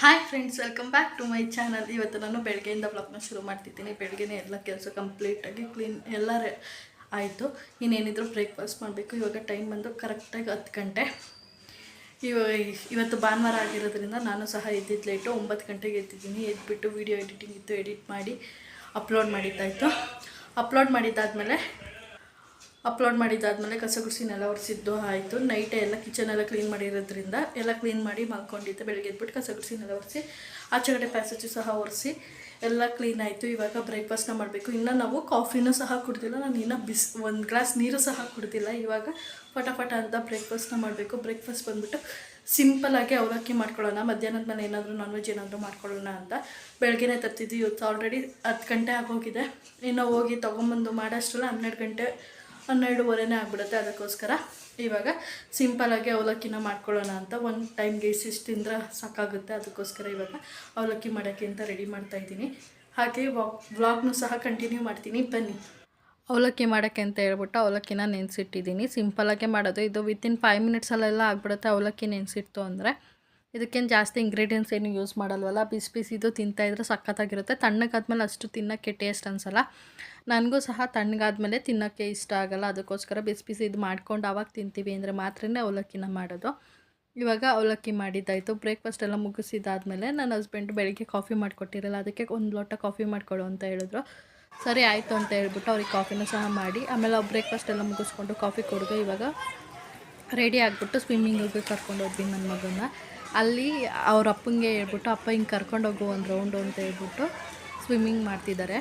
Hi friends welcome back to my channel ಇವತ್ತು ನಾನು ಬೆಳಗ್ಗೆಯಿಂದ ಬ್ಲಾಗ್ನ ಶುರು ಮಾಡ್ತಿದ್ದೀನಿ. ಬೆಳಗ್ಗೆನೇ ಎಲ್ಲ ಕೆಲಸ ಕಂಪ್ಲೀಟಾಗಿ ಕ್ಲೀನ್ ಎಲ್ಲ ಆಯಿತು. ಇನ್ನೇನಿದ್ರು ಬ್ರೇಕ್ಫಾಸ್ಟ್ ಮಾಡಬೇಕು. ಇವಾಗ ಟೈಮ್ ಬಂದು ಕರೆಕ್ಟಾಗಿ ಹತ್ತು ಗಂಟೆ. ಇವಾಗ ಇವತ್ತು ಭಾನುವಾರ ಆಗಿರೋದ್ರಿಂದ ನಾನು ಸಹ ಎದ್ದಿದ್ದು ಲೇಟು ಒಂಬತ್ತು ಗಂಟೆಗೆ ಎದ್ದಿದ್ದೀನಿ. ಎದ್ಬಿಟ್ಟು ವೀಡಿಯೋ ಎಡಿಟಿಂಗ್ ಇತ್ತು ಎಡಿಟ್ ಮಾಡಿ ಅಪ್ಲೋಡ್ ಮಾಡಿದ್ದಾಯಿತು. ಅಪ್ಲೋಡ್ ಮಾಡಿದ್ದಾದಮೇಲೆ ಅಪ್ಲೋಡ್ ಮಾಡಿದ್ದಾದಮೇಲೆ ಕಸ ಗುಡಿಸಿನೆಲ್ಲ ಒರೆಸಿದ್ದು ಆಯಿತು. ನೈಟೇ ಎಲ್ಲ ಕಿಚನ್ ಎಲ್ಲ ಕ್ಲೀನ್ ಮಾಡಿರೋದ್ರಿಂದ ಎಲ್ಲ ಕ್ಲೀನ್ ಮಾಡಿ ಮಲ್ಕೊಂಡಿದ್ದೆ. ಬೆಳಗ್ಗೆ ಎದ್ಬಿಟ್ಟು ಕಸ ಗುಡಿಸಿನೆಲ್ಲ ಒರೆಸಿ ಆಚೆ ಕಡೆ ಪ್ಯಾಸೇಜು ಸಹ ಒರೆಸಿ ಎಲ್ಲ ಕ್ಲೀನ್ ಆಯಿತು. ಇವಾಗ ಬ್ರೇಕ್ಫಾಸ್ಟ್ನ ಮಾಡಬೇಕು. ಇನ್ನು ನಾವು ಕಾಫಿನೂ ಸಹ ಕುಡ್ದಿಲ್ಲ. ನಾನು ಇನ್ನೂ ಬಿಸ್, ಒಂದು ಗ್ಲಾಸ್ ನೀರು ಸಹ ಕುಡ್ದಿಲ್ಲ. ಇವಾಗ ಫಟಾಫಟ ಅಂತ ಬ್ರೇಕ್ಫಾಸ್ಟ್ನ ಮಾಡಬೇಕು. ಬ್ರೇಕ್ಫಾಸ್ಟ್ ಬಂದುಬಿಟ್ಟು ಸಿಂಪಲಾಗಿ ಅವಲಕ್ಕಿ ಮಾಡ್ಕೊಳ್ಳೋಣ. ಮಧ್ಯಾಹ್ನದ ಮೇಲೆ ಏನಾದರೂ ನಾನ್ ವೆಜ್ ಏನಾದರೂ ಮಾಡ್ಕೊಳ್ಳೋಣ ಅಂತ ಬೆಳಗ್ಗೆನೇ ತರ್ತಿದ್ದೀವಿ ಇವತ್ತು ಆಲ್ರೆಡಿ ಹತ್ತು ಗಂಟೆ ಆಗೋಗಿದೆ. ಇನ್ನು ಹೋಗಿ ತೊಗೊಂಬಂದು ಮಾಡೋಷ್ಟರಲ್ಲ ಹನ್ನೆರಡು ಗಂಟೆ ಹನ್ನೆರಡುವರೆನೇ ಆಗಿಬಿಡುತ್ತೆ ಅದಕ್ಕೋಸ್ಕರ. ಇವಾಗ ಸಿಂಪಲಾಗಿ ಅವಲಕ್ಕಿನ ಮಾಡ್ಕೊಳ್ಳೋಣ ಅಂತ ಒಂದು ಟೈಮ್ಗೆ ಇಷ್ಟಿಷ್ಟು ತಿಂದ್ರೆ ಸಾಕಾಗುತ್ತೆ ಅದಕ್ಕೋಸ್ಕರ ಇವಾಗ ಅವಲಕ್ಕಿ ಮಾಡೋಕ್ಕೆ ಅಂತ ರೆಡಿ ಮಾಡ್ತಾಯಿದ್ದೀನಿ ಹಾಗೆ ವ್ಲಾಗ್ನು ಸಹ ಕಂಟಿನ್ಯೂ ಮಾಡ್ತೀನಿ. ಬನ್ನಿ. ಅವಲಕ್ಕಿ ಮಾಡೋಕ್ಕೆ ಅಂತ ಹೇಳ್ಬಿಟ್ಟು ಅವಲಕ್ಕಿನ ನೆನೆಸಿಟ್ಟಿದ್ದೀನಿ. ಸಿಂಪಲಾಗೆ ಮಾಡೋದು. ಇದು ವಿತಿನ್ ಫೈವ್ ಮಿನಿಟ್ಸಲ್ಲೆಲ್ಲ ಆಗ್ಬಿಡುತ್ತೆ ಅವಲಕ್ಕಿ ನೆನೆಸಿಟ್ಟು ಅಂದರೆ. ಇದಕ್ಕೇನು ಜಾಸ್ತಿ ಇಂಗ್ರೀಡಿಯೆಂಟ್ಸ್ ಏನು ಯೂಸ್ ಮಾಡಲ್ವಲ್ಲ? ಬಿಸಿ ಬಿಸಿದು ತಿಂತಾಯಿದ್ರೆ ಸಖತ್ತಾಗಿರುತ್ತೆ. ತಣ್ಣಗಾದ್ಮೇಲೆ ಅಷ್ಟು ತಿನ್ನೋಕ್ಕೆ ಟೇಸ್ಟ್ ಅನ್ಸಲ್ಲ. ನನಗೂ ಸಹ ತಣ್ಣಗಾದ್ಮೇಲೆ ತಿನ್ನೋಕ್ಕೆ ಇಷ್ಟ ಆಗಲ್ಲ. ಅದಕ್ಕೋಸ್ಕರ ಬಿಸಿ ಬಿಸಿ ಇದು ಮಾಡ್ಕೊಂಡು ಆವಾಗ ತಿಂತೀವಿ ಅಂದರೆ ಮಾತ್ರನೇ ಅವಲಕ್ಕಿನ ಮಾಡೋದು. ಇವಾಗ ಅವಲಕ್ಕಿ ಮಾಡಿದ್ದಾಯಿತು. ಬ್ರೇಕ್ಫಾಸ್ಟ್ ಎಲ್ಲ ಮುಗಿಸಿದಾದ್ಮೇಲೆ ನನ್ನ ಹಸ್ಬೆಂಡ್ ಬೆಳಿಗ್ಗೆ ಕಾಫಿ ಮಾಡಿಕೊಟ್ಟಿರಲ್ಲ, ಅದಕ್ಕೆ ಒಂದು ಲೋಟ ಕಾಫಿ ಮಾಡಿಕೊಡು ಅಂತ ಹೇಳಿದ್ರು. ಸರಿ ಆಯಿತು ಅಂತ ಹೇಳ್ಬಿಟ್ಟು ಅವ್ರಿಗೆ ಕಾಫಿನೂ ಸಹ ಮಾಡಿ, ಆಮೇಲೆ ಬ್ರೇಕ್ಫಾಸ್ಟ್ ಎಲ್ಲ ಮುಗಿಸ್ಕೊಂಡು ಕಾಫಿ ಕೊಡೋದು ಇವಾಗ ರೆಡಿ ಆಗಿಬಿಟ್ಟು ಸ್ವಿಮ್ಮಿಂಗಿಗೆ ಕರ್ಕೊಂಡು ಹೋದ್ವಿ ನನ್ನ ಮಗನ ಅಲ್ಲಿ ಅವ್ರ ಅಪ್ಪಂಗೆ ಹೇಳ್ಬಿಟ್ಟು ಅಪ್ಪ ಹಿಂಗೆ ಕರ್ಕೊಂಡೋಗು ಒಂದು ರೌಂಡು ಅಂತ ಹೇಳ್ಬಿಟ್ಟು ಸ್ವಿಮ್ಮಿಂಗ್ ಮಾಡ್ತಿದ್ದಾರೆ.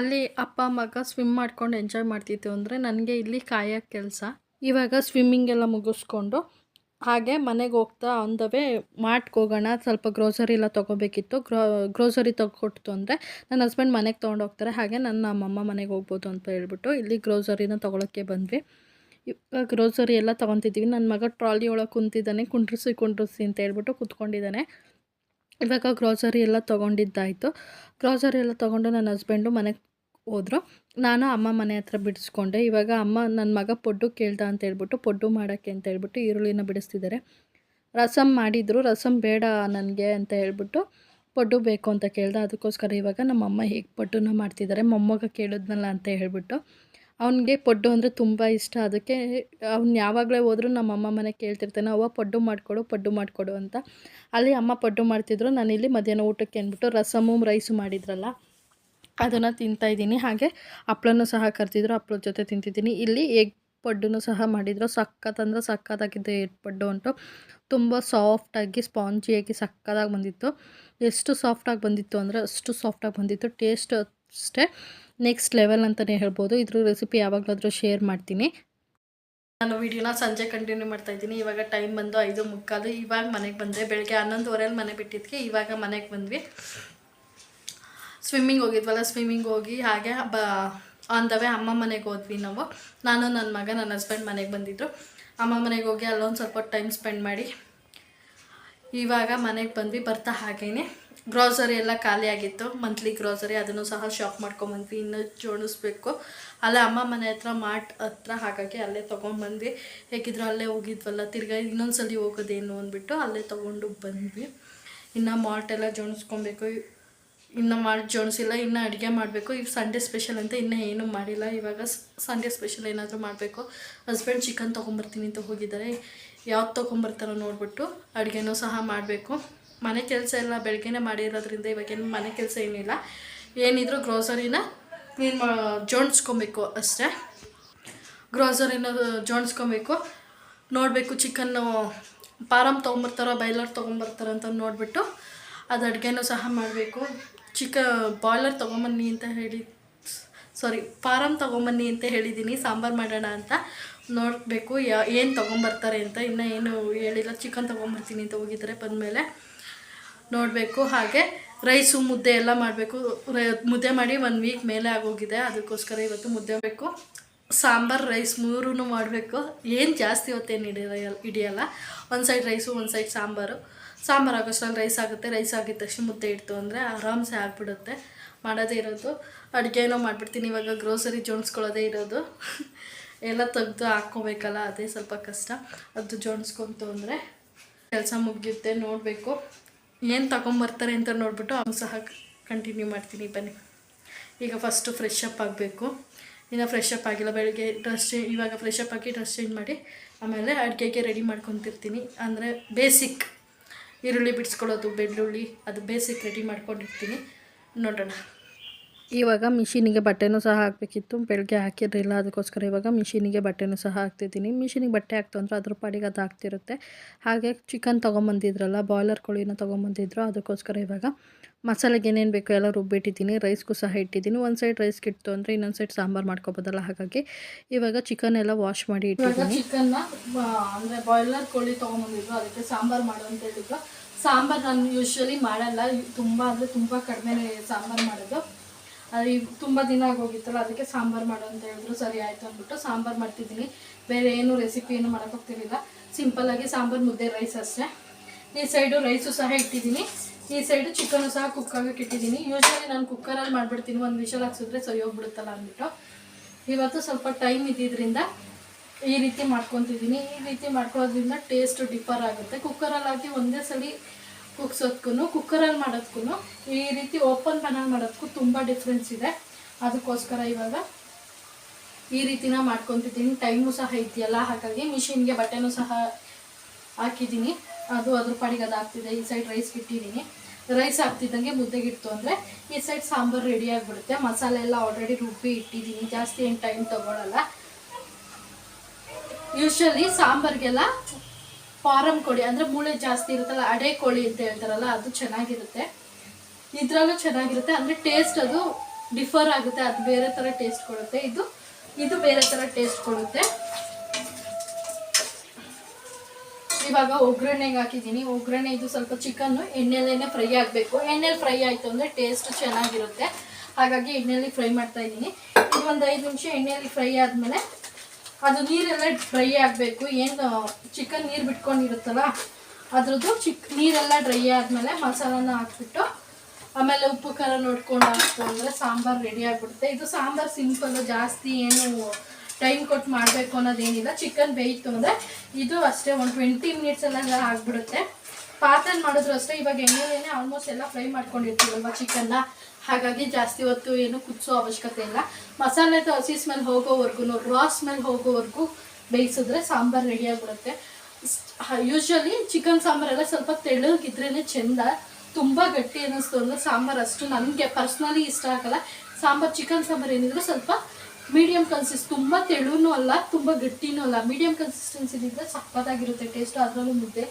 ಅಲ್ಲಿ ಅಪ್ಪ ಮಗ ಸ್ವಿಮ್ ಮಾಡ್ಕೊಂಡು ಎಂಜಾಯ್ ಮಾಡ್ತಿತ್ತು ಅಂದರೆ ನನಗೆ ಇಲ್ಲಿ ಕಾಯೋ ಕೆಲಸ. ಇವಾಗ ಸ್ವಿಮ್ಮಿಂಗ್ ಎಲ್ಲ ಮುಗಿಸ್ಕೊಂಡು ಹಾಗೆ ಮನೆಗೆ ಹೋಗ್ತಾ ಆನ್ ವೇ ಮಾರ್ಟ್ಗೆ ಹೋಗೋಣ. ಸ್ವಲ್ಪ ಗ್ರೋಸರಿ ಎಲ್ಲ ತೊಗೋಬೇಕಿತ್ತು. ಗ್ರೋ ಗ್ರೋಸರಿ ತೊಗೊಟ್ಟು ಅಂದರೆ ನನ್ನ ಹಸ್ಬೆಂಡ್ ಮನೆಗೆ ತೊಗೊಂಡೋಗ್ತಾರೆ ಹಾಗೆ ನನ್ನ ನಮ್ಮಮ್ಮ ಮನೆಗೆ ಹೋಗ್ಬೋದು ಅಂತ ಹೇಳ್ಬಿಟ್ಟು ಇಲ್ಲಿ ಗ್ರೋಸರಿನ ತೊಗೊಳಕ್ಕೆ ಬಂದ್ವಿ. ಇವಾಗ ಗ್ರೋಸರಿ ಎಲ್ಲ ತೊಗೊತಿದ್ದೀವಿ ನನ್ನ ಮಗ ಟ್ರಾಲಿ ಒಳಗೆ ಕುಂತಿದ್ದಾನೆ. ಕುಂಡ್ರಿಸಿ ಕುಂಡ್ರಿಸಿ ಅಂತ ಹೇಳ್ಬಿಟ್ಟು ಕುತ್ಕೊಂಡಿದ್ದಾನೆ. ಇವಾಗ ಗ್ರೋಸರಿ ಎಲ್ಲ ತೊಗೊಂಡಿದ್ದಾಯಿತು. ಗ್ರೋಸರಿ ಎಲ್ಲ ತೊಗೊಂಡು ನನ್ನ ಹಸ್ಬೆಂಡು ಮನೆಗೆ ಹೋದರು. ನಾನು ಅಮ್ಮ ಮನೆ ಹತ್ರ ಬಿಡಿಸ್ಕೊಂಡೆ. ಇವಾಗ ಅಮ್ಮ ನನ್ನ ಮಗ ಪೊಡ್ಡು ಕೇಳ್ದ ಅಂತ ಹೇಳ್ಬಿಟ್ಟು ಪೊಡ್ಡು ಮಾಡೋಕ್ಕೆ ಅಂತ ಹೇಳ್ಬಿಟ್ಟು ಈರುಳ್ಳಿನ ಬಿಡಿಸ್ತಿದ್ದಾರೆ. ರಸಮ್ ಮಾಡಿದರು. ರಸಮ್ ಬೇಡ ನನಗೆ ಅಂತ ಹೇಳ್ಬಿಟ್ಟು ಪೊಡ್ಡು ಬೇಕು ಅಂತ ಕೇಳ್ದೆ. ಅದಕ್ಕೋಸ್ಕರ ಇವಾಗ ನಮ್ಮಮ್ಮ ಹೇಗೆ ಪೊಡ್ಡನ್ನ ಮಾಡ್ತಿದ್ದಾರೆ. ಮೊಮ್ಮಗ ಕೇಳಿದ್ನಲ್ಲ ಅಂತ ಹೇಳ್ಬಿಟ್ಟು ಅವನಿಗೆ ಪೊಡ್ಡು ಅಂದರೆ ತುಂಬ ಇಷ್ಟ. ಅದಕ್ಕೆ ಅವ್ನು ಯಾವಾಗಲೇ ಹೋದರೂ ನಮ್ಮಮ್ಮ ಮನೆ ಕೇಳ್ತಿರ್ತಾನೆ, ಅವ್ವ ಪಡ್ಡು ಮಾಡಿಕೊಡು ಪೊಡ್ಡು ಮಾಡಿಕೊಡು ಅಂತ. ಅಲ್ಲಿ ಅಮ್ಮ ಪಡ್ಡು ಮಾಡ್ತಿದ್ರು. ನಾನು ಇಲ್ಲಿ ಮಧ್ಯಾಹ್ನ ಊಟಕ್ಕೆ ಅಂದ್ಬಿಟ್ಟು ರಸಮು, ರೈಸು ಮಾಡಿದ್ರಲ್ಲ. ಅದನ್ನು ತಿಂತಾಯಿದ್ದೀನಿ ಹಾಗೆ ಹಪ್ಳನೂ ಸಹ ಕರೆದಿದ್ರು, ಹಪ್ಳದ ಜೊತೆ ತಿಂತಿದ್ದೀನಿ. ಇಲ್ಲಿ ಎಗ್ ಪಡ್ಡೂ ಸಹ ಮಾಡಿದರು. ಸಕ್ಕತ್ ಅಂದರೆ ಸಕ್ಕತ್ತಾಗಿದ್ದ ಎಗ್ ಪಡ್ಡು ಉಂಟು. ತುಂಬ ಸಾಫ್ಟಾಗಿ ಸ್ಪಾಂಜಿಯಾಗಿ ಸಕ್ಕತ್ತಾಗಿ ಬಂದಿತ್ತು. ಎಷ್ಟು ಸಾಫ್ಟಾಗಿ ಬಂದಿತ್ತು ಅಂದರೆ ಅಷ್ಟು ಸಾಫ್ಟಾಗಿ ಬಂದಿತ್ತು. ಟೇಸ್ಟ್ ಅಷ್ಟೇ. ನೆಕ್ಸ್ಟ್ ಲೆವೆಲ್ ಅಂತಲೇ ಹೇಳ್ಬೋದು. ಇದ್ರ ರೆಸಿಪಿ ಯಾವಾಗಲಾದರೂ ಶೇರ್ ಮಾಡ್ತೀನಿ. ನಾನು ವಿಡಿಯೋನ ಸಂಜೆ ಕಂಟಿನ್ಯೂ ಮಾಡ್ತಾ ಇದ್ದೀನಿ. ಇವಾಗ ಟೈಮ್ ಬಂದು ಐದು ಮುಕ್ಕಾಲು. ಇವಾಗ ಮನೆಗೆ ಬಂದೆ. ಬೆಳಗ್ಗೆ ಹನ್ನೊಂದುವರೆಯಲ್ಲಿ ಮನೆ ಬಿಟ್ಟಿದ್ದಕ್ಕೆ ಇವಾಗ ಮನೆಗೆ ಬಂದ್ವಿ. ಸ್ವಿಮ್ಮಿಂಗ್ ಹೋಗಿದ್ವಲ್ಲ, ಸ್ವಿಮ್ಮಿಂಗ್ ಹೋಗಿ ಹಾಗೆ ಬ ಆನ್ ದ ವೇ ಅಮ್ಮ ಮನೆಗೆ ಹೋದ್ವಿ ನಾವು. ನಾನು ನನ್ನ ಮಗ ನನ್ನ ಹಸ್ಬೆಂಡ್ ಮನೆಗೆ ಬಂದಿದ್ದರು ಅಮ್ಮ ಮನೆಗೆ ಹೋಗಿ ಅಲ್ಲೊಂದು ಸ್ವಲ್ಪ ಟೈಮ್ ಸ್ಪೆಂಡ್ ಮಾಡಿ ಇವಾಗ ಮನೆಗೆ ಬಂದ್ವಿ, ಬರ್ತಾ ಹಾಗೇ ಗ್ರೋಸರಿ ಎಲ್ಲ ಖಾಲಿ ಆಗಿತ್ತು ಮಂತ್ಲಿ ಗ್ರೋಸರಿ ಅದನ್ನು ಸಹ ಶಾಪ್ ಮಾಡ್ಕೊಂಬಂದ್ವಿ ಇನ್ನೂ ಜೋಡಿಸ್ಬೇಕು. ಅಲ್ಲೇ, ಅಮ್ಮ ಮನೆ ಹತ್ರ ಮಾರ್ಟ್ ಹತ್ರ ಹಾಗಾಗಿ ಅಲ್ಲೇ ತೊಗೊಂಡ್ಬಂದ್ವಿ ಹೇಗಿದ್ರು ಅಲ್ಲೇ ಹೋಗಿದ್ವಲ್ಲ, ತಿರ್ಗಾ ಇನ್ನೊಂದ್ಸಲಿ ಹೋಗೋದೇನು ಅಂದ್ಬಿಟ್ಟು ಅಲ್ಲೇ ತೊಗೊಂಡು ಬಂದ್ವಿ. ಇನ್ನು ಮಾರ್ಟ್ ಎಲ್ಲ ಜೋಡಿಸ್ಕೊಬೇಕು. ಇನ್ನು ಮಾಡಿ, ಜೋಡಿಸಿಲ್ಲ, ಇನ್ನು ಅಡುಗೆ ಮಾಡಬೇಕು. ಈಗ ಸಂಡೇ ಸ್ಪೆಷಲ್ ಅಂತ ಇನ್ನೂ ಏನೂ ಮಾಡಿಲ್ಲ. ಇವಾಗ ಸಂಡೇ ಸ್ಪೆಷಲ್ ಏನಾದರೂ ಮಾಡಬೇಕು. ಹಸ್ಬೆಂಡ್ ಚಿಕನ್ ತೊಗೊಂಬರ್ತೀನಿ ಅಂತ ಹೋಗಿದ್ದಾರೆ. ಯಾವ್ದು ತೊಗೊಂಬರ್ತಾರೋ ನೋಡಿಬಿಟ್ಟು ಅಡುಗೆನೂ ಸಹ ಮಾಡಬೇಕು. ಮನೆ ಕೆಲಸ ಎಲ್ಲ ಬೆಳಗ್ಗೆನೇ ಮಾಡಿರೋದ್ರಿಂದ ಇವಾಗೇನು ಮನೆ ಕೆಲಸ ಏನಿಲ್ಲ ಏನಿದ್ರು ಗ್ರೋಸರಿನ ಕ್ಲೀನ್ ಮಾ, ಜೋಡಿಸ್ಕೊಬೇಕು ಅಷ್ಟೇ. ಗ್ರೋಸರಿನ ಜೋಡಿಸ್ಕೊಬೇಕು. ನೋಡಬೇಕು ಚಿಕನ್ನು ಪಾರಮ್ ತೊಗೊಂಬರ್ತಾರೋ ಬೈಲರ್ ತೊಗೊಂಬರ್ತಾರೋ ಅಂತ ನೋಡಿಬಿಟ್ಟು ಅದು ಅಡುಗೆನೂ ಸಹ ಮಾಡಬೇಕು. ಚಿಕ ಬಾಯ್ಲರ್ ತೊಗೊಂಬನ್ನಿ ಅಂತ ಹೇಳಿ ಸಾರಿ ಫಾರಮ್ ತೊಗೊಂಬನ್ನಿ ಅಂತ ಹೇಳಿದ್ದೀನಿ ಸಾಂಬಾರು ಮಾಡೋಣ ಅಂತ. ನೋಡಬೇಕು, ಯಾ, ಏನು ತೊಗೊಂಬರ್ತಾರೆ ಅಂತ, ಇನ್ನೂ ಏನು ಹೇಳಿಲ್ಲ ಚಿಕನ್ ತೊಗೊಂಬರ್ತೀನಿ ಅಂತ ಹೋಗಿದ್ದಾರೆ ಬಂದಮೇಲೆ. ನೋಡಬೇಕು, ಹಾಗೆ ರೈಸು ಮುದ್ದೆ ಎಲ್ಲ ಮಾಡಬೇಕು. ಮುದ್ದೆ ಮಾಡಿ ಒನ್ ವೀಕ್ ಮೇಲೆ ಆಗೋಗಿದೆ, ಅದಕ್ಕೋಸ್ಕರ ಇವತ್ತು ಮುದ್ದೆ ಬೇಕು. ಸಾಂಬಾರು ರೈಸ್ ಮೂರೂ ಮಾಡಬೇಕು. ಏನು ಜಾಸ್ತಿ ಹೊತ್ತೇನು ಹಿಡಿಯಲ್ಲ ಹಿಡಿಯಲ್ಲ. ಒಂದು ಸೈಡ್ ರೈಸು ಒಂದು ಸೈಡ್ ಸಾಂಬಾರು. ಸಾಂಬಾರು ಆಗೋಷ್ಟ್ರಲ್ಲಿ ರೈಸ್ ಆಗುತ್ತೆ ರೈಸ್ ಆಗಿದ ತಕ್ಷಣ ಮುದ್ದೆ ಇಡ್ತು ಅಂದರೆ ಆರಾಮ್ಸೆ ಆಗಿಬಿಡುತ್ತೆ. ಮಾಡೋದೇ ಇರೋದು. ಅಡುಗೆನೋ ಮಾಡಿಬಿಡ್ತೀನಿ, ಇವಾಗ ಗ್ರೋಸರಿ ಜೋಡಿಸ್ಕೊಳ್ಳೋದೇ ಇರೋದು. ಎಲ್ಲ ತೆಗೆದು ಹಾಕ್ಕೋಬೇಕಲ್ಲ, ಅದೇ ಸ್ವಲ್ಪ ಕಷ್ಟ. ಅದು ಜೋಡಿಸ್ಕೊಂತು ಅಂದರೆ ಕೆಲಸ ಮುಗಿಯುತ್ತೆ, ನೋಡಬೇಕು. ಏನು ತಗೊಂಬರ್ತಾರೆ ಅಂತ ನೋಡಿಬಿಟ್ಟು ಅವ್ನು ಸಹ ಕಂಟಿನ್ಯೂ ಮಾಡ್ತೀನಿ, ಬನ್ನಿ. ಈಗ ಫಸ್ಟು ಫ್ರೆಶ್ ಅಪ್ ಆಗಬೇಕು. ಇನ್ನು ಫ್ರೆಶ್ ಅಪ್ ಆಗಿಲ್ಲ, ಬೆಳಗ್ಗೆ ಡ್ರೆಸ್ ಇವಾಗ ಫ್ರೆಶ್ ಅಪ್ ಆಗಿ ಡ್ರೆಸ್ ಚೇಂಜ್ ಮಾಡಿ ಆಮೇಲೆ ಅಡುಗೆಗೆ ರೆಡಿ ಮಾಡ್ಕೊತಿರ್ತೀನಿ. ಅಂದರೆ ಬೇಸಿಕ್ ಈರುಳ್ಳಿ ಬಿಡಿಸ್ಕೊಳ್ಳೋದು ಬೆಳ್ಳುಳ್ಳಿ ಅದು ಬೇಸಿಕ್ ರೆಡಿ ಮಾಡ್ಕೊಂಡಿರ್ತೀನಿ. ನೋಡೋಣ. ಇವಾಗ ಮಿಷಿನಿಗೆ ಬಟ್ಟೆನೂ ಸಹ ಹಾಕಬೇಕಿತ್ತು. ಬೆಳಗ್ಗೆ ಹಾಕಿರಲಿಲ್ಲ ಅದಕ್ಕೋಸ್ಕರ ಇವಾಗ ಮಿಷಿನಿಗೆ ಬಟ್ಟೆನೂ ಸಹ ಹಾಕ್ತಿದ್ದೀನಿ. ಮಿಷಿನಿಗೆ ಬಟ್ಟೆ ಹಾಕ್ತು ಅಂದರೆ ಅದ್ರ ಪಾಡಿಗೆ ಅದು ಹಾಕ್ತಿರುತ್ತೆ ಹಾಗೆ ಚಿಕನ್ ತೊಗೊಂಬಂದಿದ್ರಲ್ಲ ಬಾಯ್ಲರ್ ಕೋಳಿನ ತೊಗೊಂಬಂದಿದ್ರು ಅದಕ್ಕೋಸ್ಕರ ಇವಾಗ ಮಸಾಲೆಗೆ ಏನೇನು ಬೇಕೋ ಎಲ್ಲ ರುಬ್ಬಿಟ್ಟಿದ್ದೀನಿ. ರೈಸ್ಗೂ ಸಹ ಇಟ್ಟಿದ್ದೀನಿ. ಒಂದು ಸೈಡ್ ರೈಸ್ ಇಟ್ಟು ಅಂದರೆ ಇನ್ನೊಂದು ಸೈಡ್ ಸಾಂಬಾರು ಮಾಡ್ಕೊಬೋದಲ್ಲ ಹಾಗಾಗಿ ಇವಾಗ ಚಿಕನ್ ಎಲ್ಲ ವಾಶ್ ಮಾಡಿ ಇಟ್ಟಿದ್ದೀನಿ. ಚಿಕನ್ನ ಅಂದರೆ ಬಾಯ್ಲರ್ ಕೋಳಿ ತೊಗೊಂಬಂದಿದ್ರು ಅದಕ್ಕೆ ಸಾಂಬಾರು ಮಾಡು ಅಂತ ಹೇಳಿದ್ರು. ಸಾಂಬಾರು ನಾನು ಯೂಶ್ವಲಿ ಮಾಡಲ್ಲ ತುಂಬ ಅಂದರೆ ತುಂಬ ಕಡಿಮೆ ಸಾಂಬಾರು ಮಾಡೋದು. ಅದು ತುಂಬ ದಿನ ಆಗೋಗಿತ್ತಲ್ಲ, ಅದಕ್ಕೆ ಸಾಂಬಾರು ಮಾಡು ಅಂತ ಹೇಳಿದ್ರು. ಸರಿ ಆಯಿತು ಅಂದ್ಬಿಟ್ಟು ಸಾಂಬಾರು ಮಾಡ್ತಿದ್ದೀನಿ. ಬೇರೆ ಏನು ರೆಸಿಪಿ ಏನು ಸಿಂಪಲ್ ಸಿಂಪಲ್ಲಾಗಿ ಸಾಂಬಾರು, ಮುದ್ದೆ ರೈಸ್ ಅಷ್ಟೇ. ಈ ಸೈಡು ರೈಸು ಸಹ ಇಟ್ಟಿದ್ದೀನಿ. ಈ ಸೈಡು ಚಿಕನು ಸಹ ಕುಕ್ ಆಗಕ್ಕೆ ಇಟ್ಟಿದ್ದೀನಿ. ಯೂಶ್ವಲಿ ನಾನು ಕುಕ್ಕರಲ್ಲಿ ಮಾಡಿಬಿಡ್ತೀನಿ. ಒಂದು ವಿಷಲ್ ಹಾಕ್ಸಿದ್ರೆ ಸರಿ ಹೋಗ್ಬಿಡುತ್ತಲ್ಲ ಅಂದ್ಬಿಟ್ಟು. ಇವತ್ತು ಸ್ವಲ್ಪ ಟೈಮ್ ಇದ್ದಿದ್ದರಿಂದ ಈ ರೀತಿ ಮಾಡ್ಕೊತಿದ್ದೀನಿ. ಈ ರೀತಿ ಮಾಡ್ಕೊಳ್ಳೋದ್ರಿಂದ ಟೇಸ್ಟ್ ಡಿಫರ್ ಆಗುತ್ತೆ. ಕುಕ್ಕರಲ್ಲಿ ಹಾಕಿ ಒಂದೇ ಸಲ ಕುಗ್ಸೋದ್ಕೂ ಕುಕ್ಕರಲ್ಲಿ ಮಾಡೋದಕ್ಕೂ ಈ ರೀತಿ ಓಪನ್ ಪ್ಯಾನಲ್ಲಿ ಮಾಡೋದಕ್ಕೂ ತುಂಬ ಡಿಫ್ರೆನ್ಸ್ ಇದೆ. ಅದಕ್ಕೋಸ್ಕರ ಇವಾಗ ಈ ರೀತಿನ ಮಾಡ್ಕೊತಿದ್ದೀನಿ. ಟೈಮು ಸಹ ಇದೆಯಲ್ಲ, ಹಾಗಾಗಿ ಮಿಷಿನ್ಗೆ ಬಟ್ಟೆನೂ ಸಹ ಹಾಕಿದ್ದೀನಿ. ಅದು ಅದ್ರ ಪಾಡಿಗೆ ಅದು ಆಗ್ತಿದೆ ಈ ಸೈಡ್ ರೈಸ್ ಇಟ್ಟಿದ್ದೀನಿ ರೈಸ್ ಹಾಕ್ತಿದ್ದಂಗೆ ಮುದ್ದೆಗಿಟ್ಟು ಅಂದರೆ ಈ ಸೈಡ್ ಸಾಂಬಾರು ರೆಡಿ ಆಗಿಬಿಡುತ್ತೆ. ಮಸಾಲೆ ಎಲ್ಲ ಆಲ್ರೆಡಿ ರುಬ್ಬಿ ಇಟ್ಟಿದ್ದೀನಿ. ಜಾಸ್ತಿ ಏನು ಟೈಮ್ ತೊಗೊಳಲ್ಲ. ಯೂಶ್ವಲಿ ಸಾಂಬಾರಿಗೆಲ್ಲ ಫಾರಮ್ ಕೋಳಿ ಅಂದರೆ ಮೂಳೆ ಜಾಸ್ತಿ ಇರುತ್ತಲ್ಲ, ಅಡೆ ಕೋಳಿ ಅಂತ ಹೇಳ್ತಾರಲ್ಲ, ಅದು ಚೆನ್ನಾಗಿರುತ್ತೆ. ಇದರಲ್ಲೂ ಚೆನ್ನಾಗಿರುತ್ತೆ, ಅಂದರೆ ಟೇಸ್ಟ್ ಅದು ಡಿಫರ್ ಆಗುತ್ತೆ, ಅದು ಬೇರೆ ಥರ ಟೇಸ್ಟ್ ಕೊಡುತ್ತೆ. ಇದು ಇದು ಬೇರೆ ಥರ ಟೇಸ್ಟ್ ಕೊಡುತ್ತೆ. ಇವಾಗ ಒಗ್ಗರಣೆಗೆ ಹಾಕಿದ್ದೀನಿ. ಒಗ್ಗರಣೆ ಇದು ಸ್ವಲ್ಪ ಚಿಕನ್ನು ಎಣ್ಣೆಲೇನೆ ಫ್ರೈ ಆಗಬೇಕು. ಎಣ್ಣೆಲಿ ಫ್ರೈ ಆಯಿತು ಅಂದರೆ ಟೇಸ್ಟ್ ಚೆನ್ನಾಗಿರುತ್ತೆ. ಹಾಗಾಗಿ ಎಣ್ಣೆಯಲ್ಲಿ ಫ್ರೈ ಮಾಡ್ತಾ ಇದ್ದೀನಿ. ಇದು ಒಂದು ಐದು ನಿಮಿಷ ಎಣ್ಣೆಯಲ್ಲಿ ಫ್ರೈ ಆದಮೇಲೆ ಅದು ನೀರೆಲ್ಲ ಡ್ರೈ ಆಗಬೇಕು. ಏನು ಚಿಕನ್ ನೀರು ಬಿಟ್ಕೊಂಡಿರುತ್ತಲ್ಲ, ಅದ್ರದ್ದು ಚಿಕ್, ನೀರೆಲ್ಲ ಡ್ರೈ ಆದಮೇಲೆ ಮಸಾಲಾನ ಹಾಕ್ಬಿಟ್ಟು, ಆಮೇಲೆ ಉಪ್ಪು, ಖಾರ ನೋಡ್ಕೊಂಡು ಹಾಕ್ತು ಅಂದರೆ ಸಾಂಬಾರು ರೆಡಿ ಆಗಿಬಿಡುತ್ತೆ. ಇದು ಸಾಂಬಾರು ಸಿಂಪಲ್ ಜಾಸ್ತಿ ಏನು ಟೈಮ್ ಕೊಟ್ಟು ಮಾಡಬೇಕು ಅನ್ನೋದೇನಿಲ್ಲ. ಚಿಕನ್ ಬೇಯಿತು ಅಂದರೆ ಇದು ಅಷ್ಟೇ, ಒಂದು ಟ್ವೆಂಟಿ ಮಿನಿಟ್ಸ್ ಎಲ್ಲ ಆಗಿಬಿಡುತ್ತೆ. ಪಾತ್ರೆ ಮಾಡಿದ್ರು ಅಷ್ಟೇ, ಇವಾಗ ಎಣ್ಣೆಲೇನೆ ಆಲ್ಮೋಸ್ಟ್ ಎಲ್ಲ ಫ್ರೈ ಮಾಡ್ಕೊಂಡಿರ್ತೀವಲ್ವ ಚಿಕನ್ನ? ಹಾಗಾಗಿ ಜಾಸ್ತಿ ಹೊತ್ತು ಏನು ಕುದಿಸೋ ಅವಶ್ಯಕತೆ ಇಲ್ಲ. ಮಸಾಲೆ ಹಸಿ ಸ್ಮೆಲ್ ಹೋಗೋವರೆಗೂ ರಾ ಸ್ಮೆಲ್ ಹೋಗೋವರೆಗೂ ಬೇಯಿಸಿದ್ರೆ ಸಾಂಬಾರು ರೆಡಿ ಆಗಿಬಿಡುತ್ತೆ ಯೂಶ್ವಲಿ ಚಿಕನ್ ಸಾಂಬಾರೆಲ್ಲ ಸ್ವಲ್ಪ ತೆಳ್ಳಗಿದ್ರೇ ಚೆಂದ, ತುಂಬ ಗಟ್ಟಿ ಅನ್ನಿಸ್ತು ಅಂದರೆ ಸಾಂಬಾರು ಅಷ್ಟು ನನಗೆ ಪರ್ಸ್ನಲಿ ಇಷ್ಟ ಆಗಲ್ಲ. ಸಾಂಬಾರು ಚಿಕನ್ ಸಾಂಬಾರು ಏನಿದ್ರು ಸ್ವಲ್ಪ ಮೀಡಿಯಂ ಕನ್ಸಿಸ್ ತುಂಬ ತೆಳುನೂ ಅಲ್ಲ, ತುಂಬ ಗಟ್ಟಿನೂ ಅಲ್ಲ. ಮೀಡಿಯಂ ಕನ್ಸಿಸ್ಟೆನ್ಸಿ ಇದ್ದರೆ ಸಪ್ಪತಾಗಿರುತ್ತೆ ಟೇಸ್ಟ್ ಅದರಲ್ಲೂ ಮುದ್ದೆ.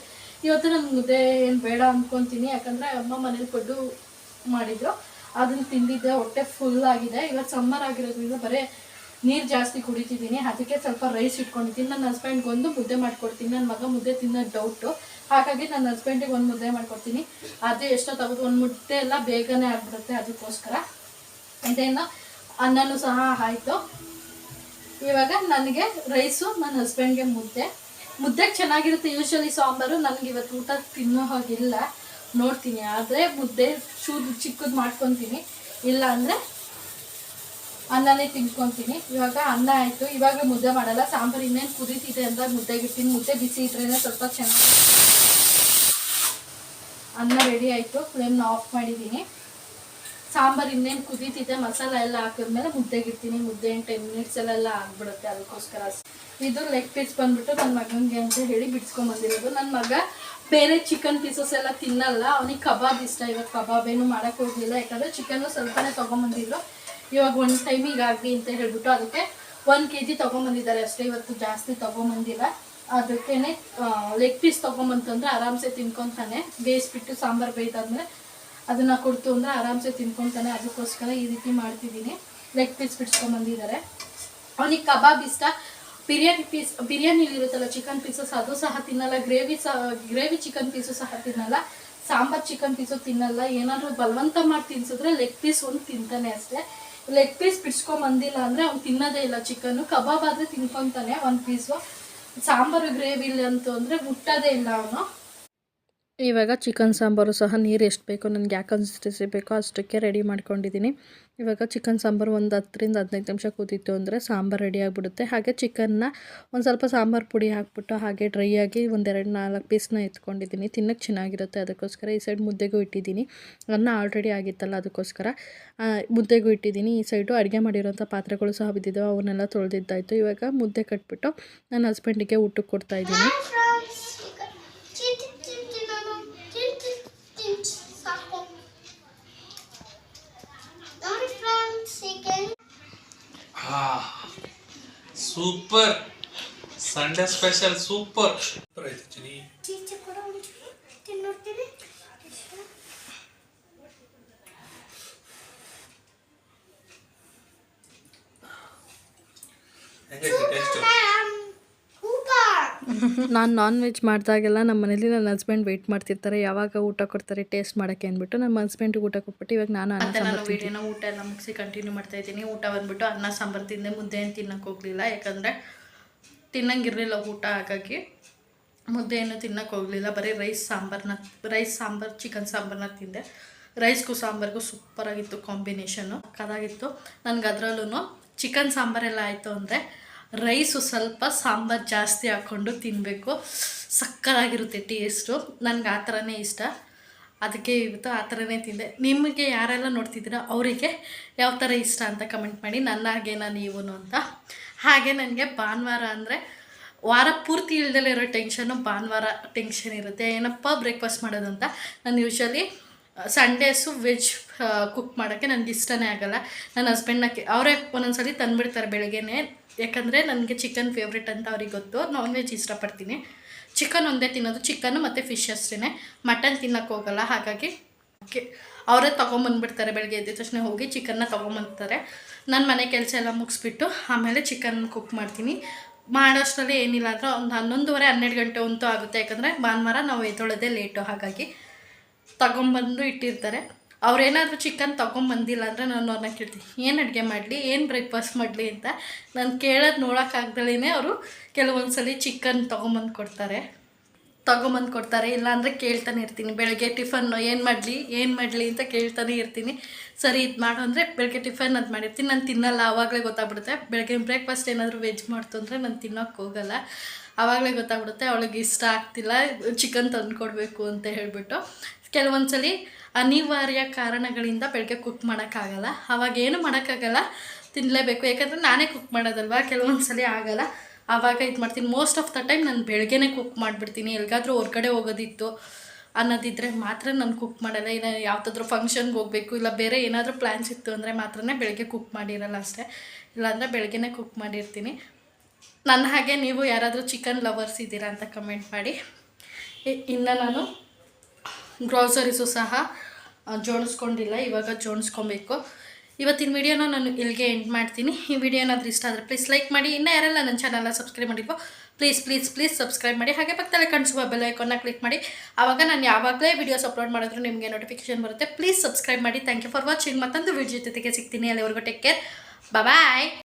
ಇವತ್ತು ನಾನು ಮುದ್ದೆ ಏನು ಬೇಡ ಅಂದ್ಕೊತೀನಿ ಯಾಕಂದರೆ ಅಮ್ಮ ಮನೇಲಿ ಕೊಡ್ಡು ಮಾಡಿದ್ರು. ಅದನ್ನು ತಿಂದಿದ್ದೆ, ಹೊಟ್ಟೆ ಫುಲ್ ಆಗಿದೆ. ಇವತ್ತು ಸಮ್ಮರ್ ಆಗಿರೋದ್ರಿಂದ ಬರೀ ನೀರು ಜಾಸ್ತಿ ಕುಡಿತಿದ್ದೀನಿ. ಅದಕ್ಕೆ ಸ್ವಲ್ಪ ರೈಸ್ ಇಟ್ಕೊಂಡಿದ್ದೀನಿ. ನನ್ನ ಹಸ್ಬೆಂಡ್ಗೊಂದು ಮುದ್ದೆ ಮಾಡ್ಕೊಡ್ತೀನಿ. ನನ್ನ ಮಗ ಮುದ್ದೆ ತಿನ್ನೋದು ಡೌಟು ಹಾಗಾಗಿ ನನ್ನ ಹಸ್ಬೆಂಡಿಗೆ ಒಂದು ಮುದ್ದೆ ಮಾಡ್ಕೊಡ್ತೀನಿ. ಅದು ತಗೋದು, ಒಂದು ಮುದ್ದೆ ಎಲ್ಲ ಬೇಗನೆ ಆಗ್ಬಿಡುತ್ತೆ ಅದಕ್ಕೋಸ್ಕರ. ಇದೇನು ಅನ್ನನೂ ಸಹ ಆಯಿತು. ಇವಾಗ ನನಗೆ ರೈಸು ನನ್ನ ಹಸ್ಬೆಂಡ್ಗೆ ಮುದ್ದೆ. ಮುದ್ದೆಗೆ ಚೆನ್ನಾಗಿರುತ್ತೆ. ಯೂಶ್ವಲಿ ಸಾಂಬಾರು. ನನಗೆ ಇವತ್ತು ಊಟ ತಿನ್ನೋ ಹಾಗಿಲ್ಲ. ನೋಡ್ತೀನಿ. ಆದರೆ ಮುದ್ದೆ ಶೂದು ಚಿಕ್ಕದು ಮಾಡ್ಕೊತೀನಿ. ಇಲ್ಲ ಅಂದರೆ ಅನ್ನನೇ ತಿನ್ಕೊತೀನಿ. ಇವಾಗ ಅನ್ನ ಆಯಿತು. ಇವಾಗ ಮುದ್ದೆ ಮಾಡಲ್ಲ. ಸಾಂಬಾರು ಇನ್ನೇನು ಕುದೀತಿದೆ ಅಂತ ಮುದ್ದೆಗೆ ಇಟ್ಟಿನಿ. ಮುದ್ದೆ ಬಿಸಿ ಇದ್ರೇ ಸ್ವಲ್ಪ ಚೆನ್ನಾಗಿ ಅನ್ನ ರೆಡಿ ಆಯಿತು. ಫ್ಲೇಮ್ನ ಆಫ್ ಮಾಡಿದ್ದೀನಿ ಸಾಂಬಾರು ಇನ್ನೇನು ಕುದೀತಿದೆ, ಮಸಾಲ ಎಲ್ಲ ಹಾಕಿದ್ಮೇಲೆ ಮುದ್ದೆಗೆ ಇಡ್ತೀನಿ. ಮುದ್ದೆ ಟೆನ್ ಮಿನಿಟ್ಸ್ ಎಲ್ಲ ಆಗ್ಬಿಡುತ್ತೆ. ಅದಕ್ಕೋಸ್ಕರ. ಇದು ಲೆಗ್ ಪೀಸ್ ಬಂದ್ಬಿಟ್ಟು ನನ್ನ ಮಗನಿಗೆ ಅಂತ ಹೇಳಿ ಬಿಡ್ಸ್ಕೊಂಬಂದಿರೋದು ನನ್ನ ಮಗ ಬೇರೆ ಚಿಕನ್ ಪೀಸಸ್ ಎಲ್ಲ ತಿನ್ನಲ್ಲ. ಅವನಿಗೆ ಕಬಾಬ್ ಇಷ್ಟ. ಇವತ್ತು ಕಬಾಬ್ ಏನು ಮಾಡೋಕ್ಕೆ ಹೋಗಲಿಲ್ಲ. ಯಾಕಂದರೆ ಚಿಕನ್ನು ಸ್ವಲ್ಪನೇ ತೊಗೊಂಬಂದಿದ್ರು. ಇವಾಗ ಒಂದು ಟೈಮಿಗೆ ಆಗಲಿ ಅಂತ ಹೇಳ್ಬಿಟ್ಟು ಅದಕ್ಕೆ ಒಂದು ಕೆ ಜಿ ತೊಗೊಂಬಂದಿದ್ದಾರೆ ಅಷ್ಟೇ. ಇವತ್ತು ಜಾಸ್ತಿ ತೊಗೊಂಬಂದಿಲ್ಲ. ಅದಕ್ಕೇ ಲೆಗ್ ಪೀಸ್ ತೊಗೊಂಬಂತಂದ್ರೆ ಆರಾಮ್ಸೆ ತಿನ್ಕೊತಾನೆ. ಬೇಯಿಸ್ಬಿಟ್ಟು ಸಾಂಬಾರು ಬೇಯ್ತಾದ್ಮೇಲೆ ಅದನ್ನು ಕೊಡ್ತು ಅಂದರೆ ಆರಾಮ್ಸೆ ತಿನ್ಕೊತಾನೆ. ಅದಕ್ಕೋಸ್ಕರ ಈ ರೀತಿ ಮಾಡ್ತಿದ್ದೀನಿ. ಲೆಗ್ ಪೀಸ್ ಬಿಡ್ಸ್ಕೊಂಬಂದಿದ್ದಾರೆ. ಅವನಿಗೆ ಕಬಾಬ್ ಇಷ್ಟ. ಬಿರಿಯಾನಿ ಪೀಸ್ ಬಿರಿಯಾನಿಲಿರುತ್ತಲ್ಲ ಚಿಕನ್ ಪೀಸಸ್ ಅದು ಸಹ ತಿನ್ನಲ್ಲ. ಗ್ರೇವಿ ಸಹ ಗ್ರೇವಿ ಚಿಕನ್ ಪೀಸು ಸಹ ತಿನ್ನಲ್ಲ. ಸಾಂಬಾರ್ ಚಿಕನ್ ಪೀಸು ತಿನ್ನಲ್ಲ. ಏನಾದರೂ ಬಲವಂತ ಮಾಡಿ ತಿನ್ಸಿದ್ರೆ ಲೆಗ್ ಪೀಸ್ ಒಂದು ತಿಂತಾನೆ ಅಷ್ಟೇ. ಲೆಗ್ ಪೀಸ್ ಬಿಡ್ಸ್ಕೊಂಬಂದಿಲ್ಲ ಅಂದರೆ ಅವ್ನು ತಿನ್ನೋದೇ ಇಲ್ಲ ಚಿಕನ್ನು ಕಬಾಬ್ ಆದರೆ ತಿನ್ಕೊತಾನೆ ಒಂದು ಪೀಸು ಸಾಂಬಾರು ಗ್ರೇವಿ ಇಲ್ಲ ಅಂತ ಅಂದರೆ ಮುಟ್ಟೋದೇ ಇಲ್ಲ ಅವನು. ಇವಾಗ ಚಿಕನ್ ಸಾಂಬಾರು ಸಹ ನೀರು ಎಷ್ಟು ಬೇಕೋ ನನಗೆ ಯಾವ ಕನ್ಸಿಸ್ಟೆನ್ಸಿ ಬೇಕೋ ಅಷ್ಟಕ್ಕೆ ರೆಡಿ ಮಾಡ್ಕೊಂಡಿದ್ದೀನಿ ಇವಾಗ ಚಿಕನ್ ಸಾಂಬಾರು ಒಂದು ಹತ್ತರಿಂದ ಹದಿನೈದು ನಿಮಿಷ ಕೂತಿತ್ತು ಅಂದರೆ ಸಾಂಬಾರು ರೆಡಿ ಆಗಿಬಿಡುತ್ತೆ. ಹಾಗೆ ಚಿಕನ್ನ ಒಂದು ಸ್ವಲ್ಪ ಸಾಂಬಾರು ಪುಡಿ ಹಾಕ್ಬಿಟ್ಟು ಹಾಗೆ ಡ್ರೈ ಆಗಿ ಒಂದೆರಡು ನಾಲ್ಕು ಪೀಸ್ನ ಎತ್ಕೊಂಡಿದ್ದೀನಿ ತಿನ್ನೋಕ್ಕೆ ಚೆನ್ನಾಗಿರುತ್ತೆ ಅದಕ್ಕೋಸ್ಕರ ಈ ಸೈಡ್ ಮುದ್ದೆಗೂ ಇಟ್ಟಿದ್ದೀನಿ ಅನ್ನ ಆಲ್ರೆಡಿ ಆಗಿತ್ತಲ್ಲ ಅದಕ್ಕೋಸ್ಕರ. ಮುದ್ದೆಗೂ ಇಟ್ಟಿದ್ದೀನಿ ಈ ಸೈಡು ಅಡುಗೆ ಮಾಡಿರೋಂಥ ಪಾತ್ರೆಗಳು ಸಹ ಬಿದ್ದಿದ್ದಾವೆ. ಅವನ್ನೆಲ್ಲ ತೊಳೆದಿದ್ದಾಯಿತು. ಇವಾಗ ಮುದ್ದೆ ಕಟ್ಬಿಟ್ಟು ನನ್ನ ಹಸ್ಬೆಂಡಿಗೆ ಊಟಕ್ಕೆ ಕೊಡ್ತಾಯಿದ್ದೀನಿ super Sunday special super super ಆಯ್ತು ಚಿನಿ ಹೆಂಗೈತಿ ಟೇಸ್ಟ್ ನಾನು ನಾನ್ ವೆಜ್ ಮಾಡಿದಾಗೆಲ್ಲ ನಮ್ಮ ಮನೇಲಿ ನನ್ನ ಹಸ್ಬೆಂಡ್ ವೆಯ್ಟ್ ಮಾಡ್ತಿರ್ತಾರೆ. ಯಾವಾಗ ಊಟ ಕೊಡ್ತಾರೆ ಟೇಸ್ಟ್ ಮಾಡೋಕ್ಕೆ ಅಂದ್ಬಿಟ್ಟು ನಮ್ಮ ಹಸ್ಬೆಂಡ್ಗೆ ಊಟ ಕೊಟ್ಬಿಟ್ಟು ಇವಾಗ ನಾನು ಅನ್ನ ಸಾಂಬಾರು ವೀಡಿಯೋನ ಊಟ ಎಲ್ಲ ಮುಗಿಸಿ ಕಂಟಿನ್ಯೂ ಮಾಡ್ತಾ ಇದ್ದೀನಿ. ಊಟ ಬಂದ್ಬಿಟ್ಟು ಅನ್ನ ಸಾಂಬಾರು ತಿಂದೆ. ಮುದ್ದೆ ಏನು ತಿನ್ನಕ್ಕೆ ಹೋಗಲಿಲ್ಲ. ಯಾಕಂದರೆ ತಿನ್ನಂಗಿರಲಿಲ್ಲ ಊಟ ಹಾಗಾಗಿ. ಮುದ್ದೆ ಏನು ತಿನ್ನಕ್ಕೆ ಹೋಗಲಿಲ್ಲ. ಬರೀ ರೈಸ್ ಸಾಂಬಾರನ್ನ ರೈಸ್ ಸಾಂಬಾರು ಚಿಕನ್ ಸಾಂಬಾರನ್ನ ತಿಂದೆ. ರೈಸ್ಗೂ ಸಾಂಬಾರಿಗೂ ಸೂಪರಾಗಿತ್ತು ಕಾಂಬಿನೇಷನ್ನು ಕದಾಗಿತ್ತು ನನಗೆ ಅದರಲ್ಲೂ ಚಿಕನ್ ಸಾಂಬಾರೆಲ್ಲ ಆಯಿತು ಅಂದರೆ ರೈಸು ಸ್ವಲ್ಪ ಸಾಂಬಾರು ಜಾಸ್ತಿ ಹಾಕ್ಕೊಂಡು ತಿನ್ನಬೇಕು ಸಕ್ಕತ್ತಾಗಿರುತ್ತೆ ಟೇಸ್ಟು ನನಗೆ ಆ ಥರನೇ ಇಷ್ಟ. ಅದಕ್ಕೆ ಇವತ್ತು ಆ ಥರನೇ ತಿಂದೆ. ನಿಮಗೆ ಯಾರೆಲ್ಲ ನೋಡ್ತಿದ್ದೀರೋ, ಅವರಿಗೆ ಯಾವ ಥರ ಇಷ್ಟ ಅಂತ ಕಮೆಂಟ್ ಮಾಡಿ, ನನ್ನ ಹಾಗೇನ ನೀವು ಅಂತ. ಹಾಗೆ ನನಗೆ ಭಾನುವಾರ ಅಂದರೆ ವಾರ ಪೂರ್ತಿ ಇಲ್ದಲೇ ಇರೋ ಟೆನ್ಷನ್ನು ಭಾನುವಾರ ಟೆನ್ಷನ್ ಇರುತ್ತೆ. ಏನಪ್ಪ ಬ್ರೇಕ್ಫಾಸ್ಟ್ ಮಾಡೋದಂತ? ನಾನು ಯೂಶ್ವಲಿ ಸಂಡೇಸು ವೆಜ್ ಕುಕ್ ಮಾಡೋಕ್ಕೆ ನನಗೆ ಇಷ್ಟನೇ ಆಗೋಲ್ಲ. ನನ್ನ ಹಸ್ಬೆಂಡ್ನ ಅವರೇ ಒಂದೊಂದ್ಸಲಿ ತಂದುಬಿಡ್ತಾರೆ ಬೆಳಗ್ಗೆನೇ. ಯಾಕಂದರೆ ನನಗೆ ಚಿಕನ್ ಫೇವ್ರೇಟ್ ಅಂತ ಅವ್ರಿಗೆ ಗೊತ್ತು. ನಾನ್ ವೆಜ್ ಇಷ್ಟಪಡ್ತೀನಿ. ಚಿಕನ್ ಒಂದೇ ತಿನ್ನೋದು ಚಿಕನ್ನು ಮತ್ತು ಫಿಶ್ ಅಷ್ಟೇ ಮಟನ್ ತಿನ್ನಕ್ಕೆ ಹೋಗಲ್ಲ, ಹಾಗಾಗಿ ಓಕೆ. ಅವರೇ ತೊಗೊಂಬಂದ್ಬಿಡ್ತಾರೆ ಬೆಳಗ್ಗೆ ಎದ್ದ ತಕ್ಷಣ ಹೋಗಿ ಚಿಕನ್ನ ತೊಗೊಂಬಂತಾರೆ ನಾನು ಮನೆ ಕೆಲಸ ಎಲ್ಲ ಮುಗಿಸ್ಬಿಟ್ಟು ಆಮೇಲೆ ಚಿಕನ್ ಕುಕ್ ಮಾಡ್ತೀನಿ. ಮಾಡೋಷ್ಟರಲ್ಲಿ ಏನಿಲ್ಲ ಅಂದ್ರೆ ಒಂದು ಹನ್ನೊಂದುವರೆ ಹನ್ನೆರಡು ಗಂಟೆ ಅಂತೂ ಆಗುತ್ತೆ. ಯಾಕಂದರೆ ಭಾನುವಾರ ನಾವು ಎದ್ದೊಳೋದೇ ಲೇಟು ಹಾಗಾಗಿ. ತಗೊಂಬಂದು ಇಟ್ಟಿರ್ತಾರೆ. ಅವ್ರೇನಾದರೂ ಚಿಕನ್ ತೊಗೊಂಬಂದಿಲ್ಲ ಅಂದರೆ ನಾನು ಅವ್ರನ್ನ ಕೇಳ್ತೀನಿ, ಏನು ಅಡುಗೆ ಮಾಡಲಿ? ಏನು ಬ್ರೇಕ್ಫಾಸ್ಟ್ ಮಾಡಲಿ? ಅಂತ. ನಾನು ಕೇಳೋದು ನೋಡೋಕ್ಕಾಗ್ದಲೇ ಅವರು ಕೆಲವೊಂದು ಸಲ ಚಿಕನ್ ತೊಗೊಂಬಂದು ಕೊಡ್ತಾರೆ. ತೊಗೊಂಬಂದು ಕೊಡ್ತಾರೆ, ಇಲ್ಲಾಂದರೆ ಕೇಳ್ತಾನೆ ಇರ್ತೀನಿ. ಬೆಳಗ್ಗೆ ಟಿಫನ್ ಏನು ಮಾಡಲಿ? ಏನು ಮಾಡಲಿ ಅಂತ ಕೇಳ್ತಾನೆ ಇರ್ತೀನಿ. ಸರಿ, ಇದು ಮಾಡು ಅಂದರೆ ಬೆಳಗ್ಗೆ ಟಿಫನ್ ಅದು ಮಾಡಿರ್ತೀನಿ. ನಾನು ತಿನ್ನಲ್ಲ, ಆವಾಗಲೇ ಗೊತ್ತಾಗ್ಬಿಡುತ್ತೆ. ಬೆಳಗ್ಗೆ ಬ್ರೇಕ್ಫಾಸ್ಟ್ ಏನಾದರೂ ವೆಜ್ ಮಾಡ್ತು ಅಂದರೆ ನಾನು ತಿನ್ನೋಕ್ಕೆ ಹೋಗಲ್ಲ. ಆವಾಗಲೇ ಗೊತ್ತಾಗ್ಬಿಡುತ್ತೆ, ಅವಳಿಗೆ ಇಷ್ಟ ಆಗ್ತಿಲ್ಲ ಚಿಕನ್ ತಂದು ಕೊಡಬೇಕು ಅಂತ ಹೇಳಿಬಿಟ್ಟು. ಕೆಲವೊಂದು ಸಲ ಅನಿವಾರ್ಯ ಕಾರಣಗಳಿಂದ ಬೆಳಗ್ಗೆ ಕುಕ್ ಮಾಡೋಕ್ಕಾಗಲ್ಲ. ಅವಾಗ ಏನು ಮಾಡೋಕ್ಕಾಗಲ್ಲ ತಿನ್ನಲೇಬೇಕು ಯಾಕಂದರೆ ನಾನೇ ಕುಕ್ ಮಾಡೋದಲ್ವ? ಕೆಲವೊಂದು ಸಲ ಆಗಲ್ಲ. ಆವಾಗ ಇದು ಮಾಡ್ತೀನಿ. ಮೋಸ್ಟ್ ಆಫ್ ದ ಟೈಮ್ ನಾನು ಬೆಳಗ್ಗೆನೇ ಕುಕ್ ಮಾಡಿಬಿಡ್ತೀನಿ. ಎಲ್ಲಿಗಾದ್ರೂ ಹೊರ್ಗಡೆ ಹೋಗೋದಿತ್ತು ಅನ್ನೋದಿದ್ರೆ ಮಾತ್ರ ನಾನು ಕುಕ್ ಮಾಡಲ್ಲ. ಇಲ್ಲ ಯಾವುದಾದ್ರೂ ಫಂಕ್ಷನ್ಗೆ ಹೋಗಬೇಕು, ಇಲ್ಲ ಬೇರೆ ಏನಾದರೂ ಪ್ಲ್ಯಾನ್ಸ್ ಇತ್ತು ಅಂದರೆ ಮಾತ್ರನೇ ಬೆಳಗ್ಗೆ ಕುಕ್ ಮಾಡಿರಲ್ಲ ಅಷ್ಟೇ. ಇಲ್ಲಾಂದರೆ ಬೆಳಗ್ಗೆನೇ ಕುಕ್ ಮಾಡಿರ್ತೀನಿ. ನನ್ನ ಹಾಗೆ ನೀವು ಯಾರಾದರೂ ಚಿಕನ್ ಲವರ್ಸ್ ಇದ್ದೀರಾ ಅಂತ ಕಮೆಂಟ್ ಮಾಡಿ. ಇನ್ನು ನಾನು ಗ್ರೋಸರೀಸು ಸಹ ಜೋಡಿಸ್ಕೊಂಡಿಲ್ಲ, ಇವಾಗ ಜೋಡಿಸ್ಕೊಬೇಕು. ಇವತ್ತಿನ ವಿಡಿಯೋನ ನಾನು ಇಲ್ಲಿಗೆ ಎಂಡ್ ಮಾಡ್ತೀನಿ. ಈ ವಿಡಿಯೋ ಏನಾದರೂ ಇಷ್ಟ ಆದರೆ ಪ್ಲೀಸ್ ಲೈಕ್ ಮಾಡಿ. ಇನ್ನೂ ಯಾರೆಲ್ಲ ನನ್ನ ಚಾನಲ್ನ ಸಬ್ಸ್ಕ್ರೈಬ್ ಮಾಡಿಲ್ವೋ ಪ್ಲೀಸ್ ಪ್ಲೀಸ್ ಪ್ಲೀಸ್ ಸಬ್ಸ್ಕ್ರೈಬ್ ಮಾಡಿ. ಹಾಗೆ ಪಕ್ಕದಲ್ಲಿ ಕಾಣಿಸುವ ಬೆಲ್ ಐಕಾನ್ನ ಕ್ಲಿಕ್ ಮಾಡಿ. ಆವಾಗ ನಾನು ಯಾವಾಗಲೇ ವಿಡಿಯೋಸ್ ಅಪ್ಲೋಡ್ ಮಾಡಿದ್ರು ನಿಮಗೆ ನೋಟಿಫಿಕೇಶನ್ ಬರುತ್ತೆ. ಪ್ಲೀಸ್ ಸಬ್ಸ್ಕ್ರೈಬ್ ಮಾಡಿ. ಥ್ಯಾಂಕ್ ಯು ಫಾರ್ ವಾಚಿಂಗ್ ಮತ್ತೊಂದು ವಿಡಿಯೋ ಜೊತೆಗೆ ಸಿಗ್ತೀನಿ. ಅಲ್ಲಿವರೆಗೂ ಟೇಕ್ ಕೇರ್ ಬಾಯ್